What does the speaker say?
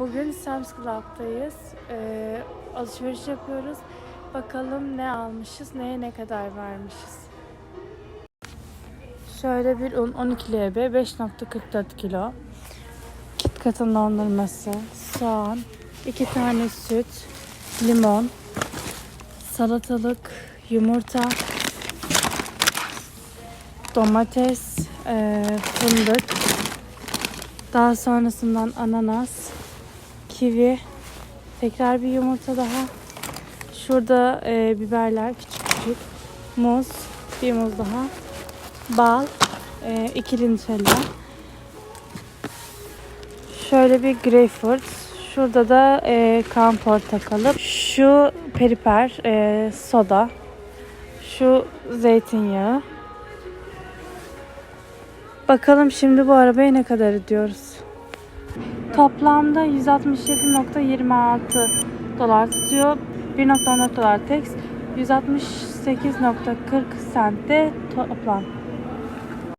Bugün Sam's Club'dayız. Ee, alışveriş yapıyoruz. Bakalım ne almışız, neye ne kadar vermişiz. Şöyle bir un 12 LB 5.44 kilo. KitKat'ın dondurması, soğan, 2 tane süt, limon, salatalık, yumurta, domates, e, fındık, daha sonrasından ananas, kivi, tekrar bir yumurta daha. Şurada e, biberler küçük küçük, muz, bir muz daha, bal, e, ikili Nutella. Şöyle bir greyfurt. Şurada da e, kan portakalı. Şu periper, e, soda. Şu zeytinyağı. Bakalım şimdi bu arabaya ne kadar ödüyoruz. Toplamda 167.26 dolar tutuyor. 1.14 dolar tax. 168.40 cent de toplam.